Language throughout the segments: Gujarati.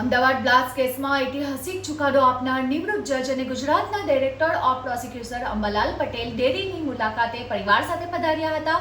અમદાવાદ બ્લાસ્ટ કેસમાં ઐતિહાસિક ચુકાદો આપનાર નિવૃત્ત જજ અને ગુજરાતના director of prosecution Ambalal Patel ડેરીની મુલાકાતે પરિવાર સાથે પધાર્યા હતા.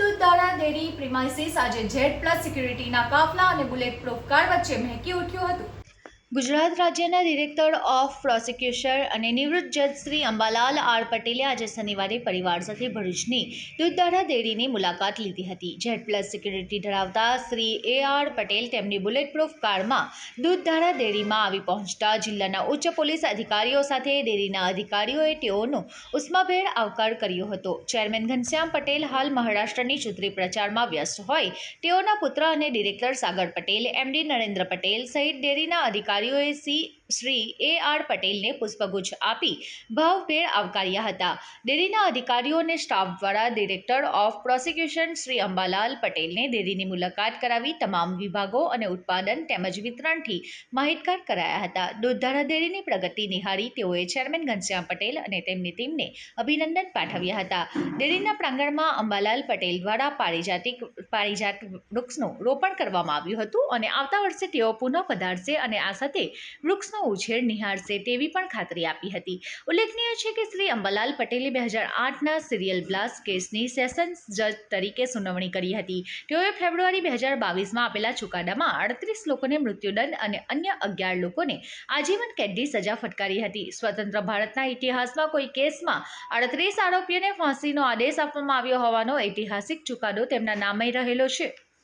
દૂધધારા ડેરી પ્રિમાઇસીસ આજે ઝેડ પ્લસ સિક્યુરિટીના કાફલા અને બુલેટ પ્રૂફ કાર વચ્ચે મહેકી ઉઠ્યું હતું. ગુજરાત રાજ્યના ડિરેક્ટર ઓફ પ્રોસિક્યુશન અને નિવૃત્ત જજ શ્રી અંબાલાલ આર પટેલે આજે શનિવારે પરિવાર સાથે ભરૂચની દૂધધારા ડેરીની મુલાકાત લીધી હતી. જેડ પ્લસ સિક્યુરિટી ધરાવતા શ્રી એ આર પટેલ તેમની બુલેટ પ્રૂફ કારમાં દૂધધારા ડેરીમાં આવી પહોંચતા જિલ્લાના ઉચ્ચ પોલીસ અધિકારીઓ સાથે ડેરીના અધિકારીઓએ તેઓનો ઉષ્માભેર આવકાર કર્યો હતો. ચેરમેન ઘનશ્યામ પટેલ હાલ મહારાષ્ટ્રની ચૂંટણી પ્રચારમાં વ્યસ્ત હોય તેઓના પુત્ર અને ડિરેક્ટર સાગર પટેલ એમડી નરેન્દ્ર પટેલ સહિત ડેરીના અધિકારીઓએ સી, શ્રી એ આર પટેલને પુષ્પગુચ્છ આપી ભાવભેર આવકાર્યા હતા. ડેરીના અધિકારીઓ અને સ્ટાફ દ્વારા director of prosecution Shri Ambalal પટેલને ડેરીની મુલાકાત કરાવી તમામ વિભાગો અને ઉત્પાદન તેમજ વિતરણથી માહિતગાર કરાયા હતા. દૂધધારા ડેરીની પ્રગતિ નિહાળી તેઓએ ચેરમેન ઘનશ્યામ પટેલ અને તેમની ટીમને અભિનંદન પાઠવ્યા હતા. ડેરીના પ્રાંગણમાં અંબાલાલ પટેલ દ્વારા પારિજાતિક, પારિજાત વૃક્ષનું રોપણ કરવામાં આવ્યું હતું અને આવતા વર્ષે તેઓ પુનઃ પધારશે અને આ સાથે વૃક્ષનો ઉછેર નિહાળશે તેવી પણ ખાતરી આપી હતી. ઉલ્લેખનીય છે કે શ્રી અંબાલાલ પટેલે બે હજાર આઠના સિરિયલ બ્લાસ્ટ કેસની સેશન્સ જજ તરીકે સુનાવણી કરી હતી. તેઓએ ફેબ્રુઆરી બે હજાર બાવીસમાં આપેલા ચુકાદામાં અડત્રીસ લોકોને મૃત્યુદંડ અને અન્ય અગિયાર લોકોને આજીવન કેદની સજા ફટકારી હતી. સ્વતંત્ર ભારતના ઇતિહાસમાં કોઈ કેસમાં અડત્રીસ આરોપીઓને ફાંસીનો આદેશ આપવામાં આવ્યો હોવાનો ઐતિહાસિક ચુકાદો તેમના નામે રહેલો છે.